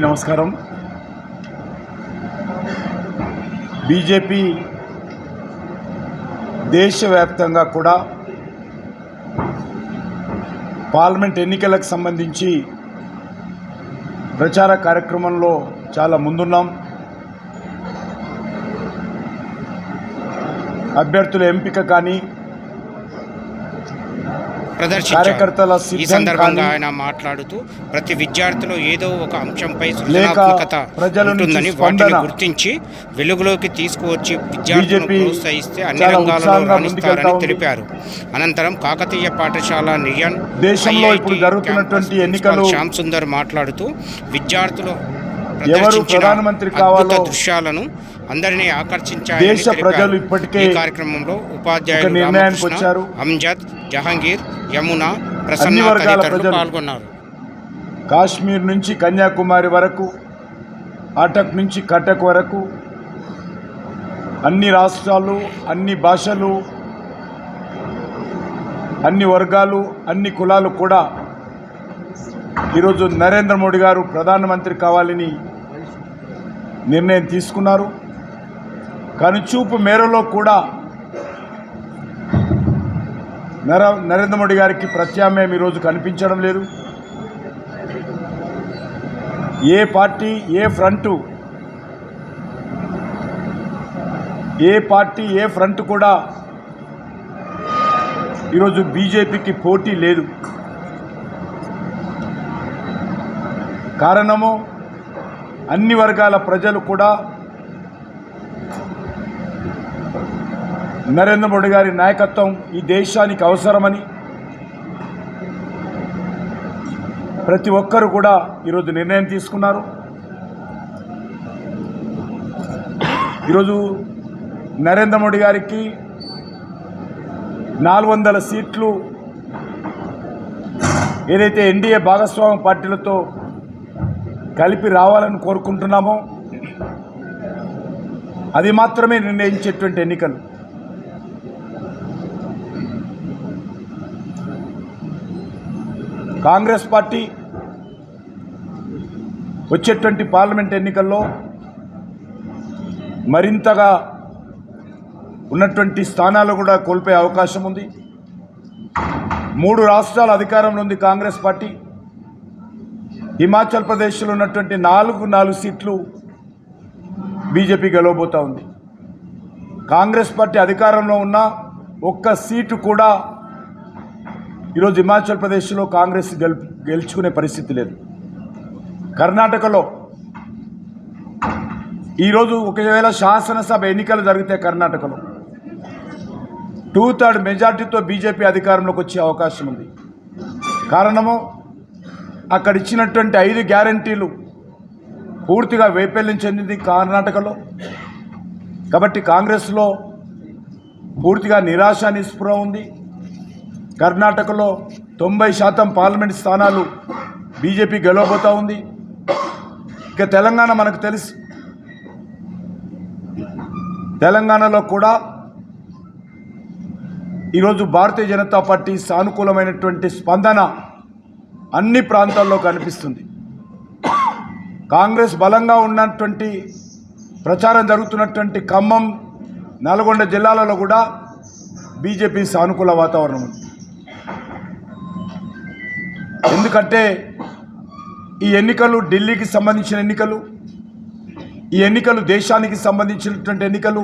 నమస్కారం. బీజేపీ దేశవ్యాప్తంగా కూడా పార్లమెంట్ ఎన్నికలకు సంబంధించి ప్రచార కార్యక్రమంలో చాలా ముందున్నాం. అభ్యర్థుల ఎంపిక కానీ ప్రదర్శించారు ఈ సందర్భంగా ఆయన మాట్లాడుతూ ప్రతి విద్యార్థిలో ఏదో ఒక అంశంపై సృజనాత్మకత ఉంటుందని వాటిని గుర్తించి వెలుగులోకి తీసుకువచ్చి విద్యార్థులను ప్రోత్సహిస్తే అన్ని రంగాలలో రాణిస్తారని. తెలిపారు అనంతరం కాకతీయ పాఠశాల నిర్యన్ దేశంలో IIT ఇప్పుడు జరుగుతున్నటువంటి క్యాంపస్ ఎన్నికలు ప్రిన్సిపాల్ శ్యామ్ సుందర్ మాట్లాడుతూ విద్యార్థులు ఎవరు ప్రధానమంత్రి కావాలో దృశ్యాలను అందరినీ ఆకర్షించాయని దేశ. ప్రజలు ఇప్పటికే ఈ కార్యక్రమంలో ఉపాధ్యాయులు నిర్ణయానికి వచ్చారు. అంజద్ జహంగీర్ యమున ప్రసన్న తదితరులు పాల్గొన్నారు కాశ్మీర్ నుంచి కన్యాకుమారి వరకు అటక్ నుంచి కటక్ వరకు అన్ని రాష్ట్రాలు అన్ని భాషలు అన్ని వర్గాలు అన్ని కులాలు కూడా ఈరోజు నరేంద్ర మోడీ గారు ప్రధానమంత్రి కావాలని నిర్ణయం తీసుకున్నారు. కనుచూపు మేరలో కూడా నర నరేంద్ర మోడీ గారికి ప్రత్యామ్నాయం ఈరోజు కనిపించడం లేదు. ఏ పార్టీ ఏ ఫ్రంట్ ఏ పార్టీ ఏ ఫ్రంట్ కూడా ఈరోజు బీజేపీకి పోటీ లేదు. కారణము అన్ని వర్గాల ప్రజలు కూడా నరేంద్ర మోడీ గారి నాయకత్వం ఈ దేశానికి అవసరమని ప్రతి ఒక్కరు కూడా ఈరోజు నిర్ణయం తీసుకున్నారు. ఈరోజు నరేంద్ర మోడీ గారికి నాలుగు వందల సీట్లు ఏదైతే ఎన్డీఏ భాగస్వామ్య పార్టీలతో కలిపి రావాలని కోరుకుంటున్నాము. అది మాత్రమే నిర్ణయించేటువంటి ఎన్నికలు. కాంగ్రెస్ పార్టీ వచ్చేటువంటి పార్లమెంట్ ఎన్నికల్లో మరింతగా ఉన్నటువంటి స్థానాలు కూడా కోల్పోయే అవకాశం ఉంది. మూడు రాష్ట్రాల అధికారంలో ఉంది కాంగ్రెస్ పార్టీ. హిమాచల్ ప్రదేశ్లో ఉన్నటువంటి నాలుగు నాలుగు సీట్లు బీజేపీ గెలవబోతూ ఉంది. కాంగ్రెస్ పార్టీ అధికారంలో ఉన్న ఒక్క సీటు కూడా ఈరోజు హిమాచల్ ప్రదేశ్లో కాంగ్రెస్ గెలు గెలుచుకునే పరిస్థితి లేదు. కర్ణాటకలో ఈరోజు ఒకవేళ శాసనసభ ఎన్నికలు జరిగితే కర్ణాటకలో టూ థర్డ్ మెజార్టీతో బీజేపీ అధికారంలోకి వచ్చే అవకాశం ఉంది. కారణము అక్కడ ఇచ్చినటువంటి ఐదు గ్యారంటీలు పూర్తిగా వైఫల్యం చెందింది కర్ణాటకలో. కాబట్టి కాంగ్రెస్లో పూర్తిగా నిరాశ నిస్పృహ ఉంది. కర్ణాటకలో తొంభై శాతం పార్లమెంట్ స్థానాలు బీజేపీ గెలవబోతూ ఉంది. ఇక తెలంగాణ మనకు తెలుసు. తెలంగాణలో కూడా ఈరోజు భారతీయ జనతా పార్టీ సానుకూలమైనటువంటి స్పందన అన్ని ప్రాంతాల్లో కనిపిస్తుంది. కాంగ్రెస్ బలంగా ఉన్నటువంటి ప్రచారం జరుగుతున్నటువంటి ఖమ్మం నల్గొండ జిల్లాలలో కూడా బీజేపీ సానుకూల వాతావరణం ఉంది. ఎందుకంటే ఈ ఎన్నికలు ఢిల్లీకి సంబంధించిన ఎన్నికలు ఈ ఎన్నికలు దేశానికి సంబంధించినటువంటి ఎన్నికలు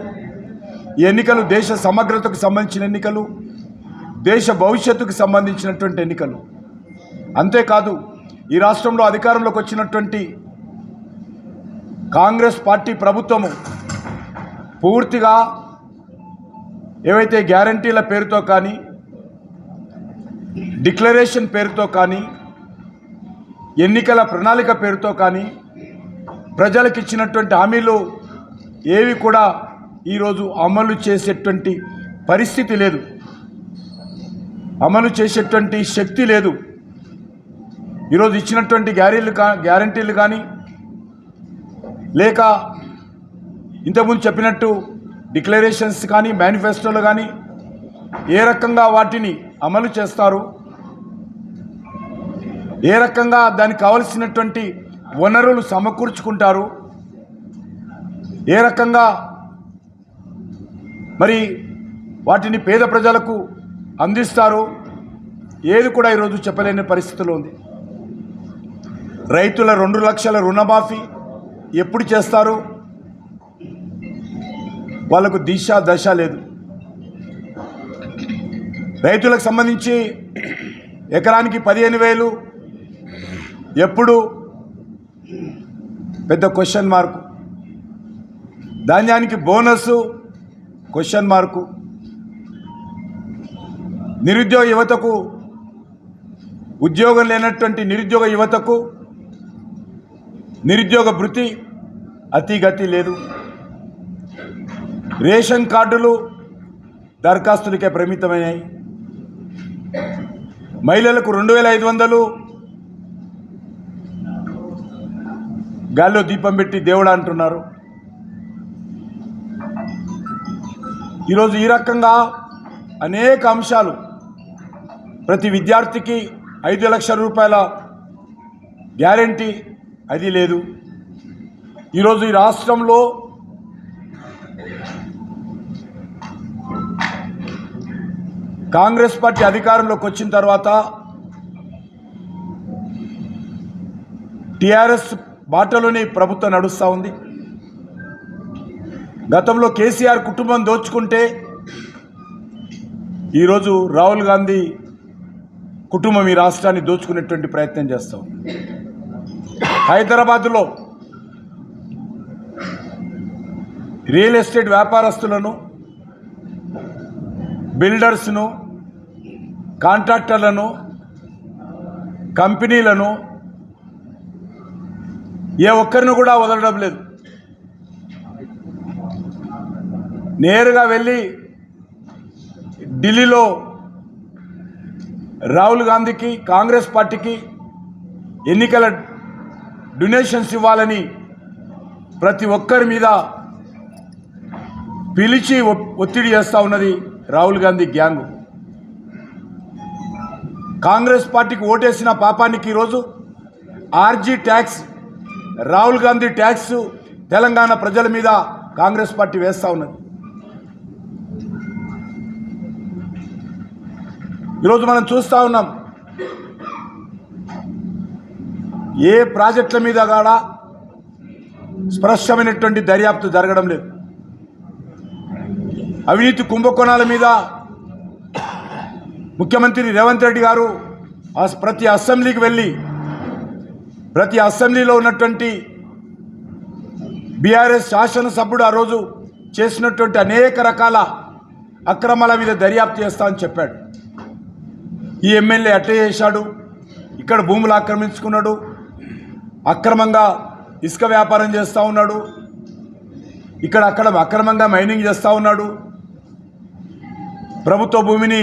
ఈ ఎన్నికలు దేశ సమగ్రతకు సంబంధించిన ఎన్నికలు దేశ భవిష్యత్తుకు సంబంధించినటువంటి ఎన్నికలు. అంతేకాదు ఈ రాష్ట్రంలో అధికారంలోకి వచ్చినటువంటి కాంగ్రెస్ పార్టీ ప్రభుత్వము పూర్తిగా ఏవైతే గ్యారంటీల పేరుతో కానీ డిక్లరేషన్ పేరుతో కానీ ఎన్నికల ప్రణాళిక పేరుతో కానీ ప్రజలకు ఇచ్చినటువంటి హామీలు ఏవి కూడా ఈరోజు అమలు చేసేటువంటి పరిస్థితి లేదు. అమలు చేసేటువంటి శక్తి లేదు. ఈరోజు ఇచ్చినటువంటి గ్యారీలు కా గ్యారంటీలు కానీ లేక ఇంతకుముందు చెప్పినట్టు డిక్లరేషన్స్ కానీ మేనిఫెస్టోలు కానీ ఏ రకంగా వాటిని అమలు చేస్తారు ఏ రకంగా దానికి కావలసినటువంటి వనరులు సమకూర్చుకుంటారు ఏ రకంగా మరి వాటిని పేద ప్రజలకు అందిస్తారు ఏది కూడా ఈరోజు చెప్పలేని పరిస్థితిలో ఉంది. రైతుల రెండు లక్షల రుణమాఫీ ఎప్పుడు చేస్తారు? వాళ్ళకు దిశ దశ లేదు. రైతులకు సంబంధించి ఎకరానికి పదిహేను వేలు ఎప్పుడు? పెద్ద క్వశ్చన్ మార్కు ధాన్యానికి బోనస్ క్వశ్చన్ మార్కు నిరుద్యోగ యువతకు ఉద్యోగం లేనటువంటి నిరుద్యోగ యువతకు నిరుద్యోగ భృతి అతిగతి లేదు. రేషన్ కార్డులు దరఖాస్తులకే పరిమితమైనాయి. మహిళలకు రెండు వేల ఐదు వందలు గాల్లో దీపం పెట్టి దేవుడు అంటున్నారు. ఈరోజు ఈ రకంగా అనేక అంశాలు ప్రతి విద్యార్థికి ఐదు లక్షల రూపాయల గ్యారంటీ అది లేదు. ఈరోజు ఈ రాష్ట్రంలో కాంగ్రెస్ పార్టీ అధికారంలోకి వచ్చిన తర్వాత టిఆర్ఎస్ బాటలోనే ప్రభుత్వం నడుస్తూ ఉంది. గతంలో కేసీఆర్ కుటుంబం దోచుకుంటే ఈరోజు రాహుల్ గాంధీ కుటుంబం ఈ రాష్ట్రాన్ని దోచుకునేటువంటి ప్రయత్నం చేస్తాం హైదరాబాదులో రియల్ ఎస్టేట్ వ్యాపారస్తులను బిల్డర్స్ను కాంట్రాక్టర్లను కంపెనీలను ఏ ఒక్కరిని కూడా వదలడం లేదు. నేరుగా వెళ్ళి ఢిల్లీలో రాహుల్ గాంధీకి కాంగ్రెస్ పార్టీకి ఎన్నికల డొనేషన్స్ ఇవ్వాలని ప్రతి ఒక్కరి మీద పిలిచి ఒ- ఒత్తిడి చేస్తూ ఉన్నది రాహుల్ గాంధీ గ్యాంగ్. కాంగ్రెస్ పార్టీకి ఓటేసిన పాపానికి ఈరోజు RG tax Rahul Gandhi tax Telangana ప్రజల మీద కాంగ్రెస్ పార్టీ వేస్తూ ఉన్నది. ఈరోజు మనం చూస్తూ ఉన్నాం ఏ ప్రాజెక్టుల మీద కూడా స్పష్టమైనటువంటి దర్యాప్తు జరగడం లేదు. అవినీతి కుంభకోణాల మీద ముఖ్యమంత్రి రేవంత్ రెడ్డి గారు ప్రతి అసెంబ్లీకి వెళ్ళి ప్రతి అసెంబ్లీలో ఉన్నటువంటి బీఆర్ఎస్ శాసనసభ్యుడు ఆ రోజు చేసినటువంటి అనేక రకాల అక్రమాల మీద దర్యాప్తు చేస్తామని చెప్పాడు. ఈ ఎమ్మెల్యే అట్టే చేశాడు. ఇక్కడ భూములు ఆక్రమించుకున్నాడు. అక్రమంగా ఇసుక వ్యాపారం చేస్తూ ఉన్నాడు. ఇక్కడ అక్కడ అక్రమంగా మైనింగ్ చేస్తూ ఉన్నాడు. ప్రభుత్వ భూమిని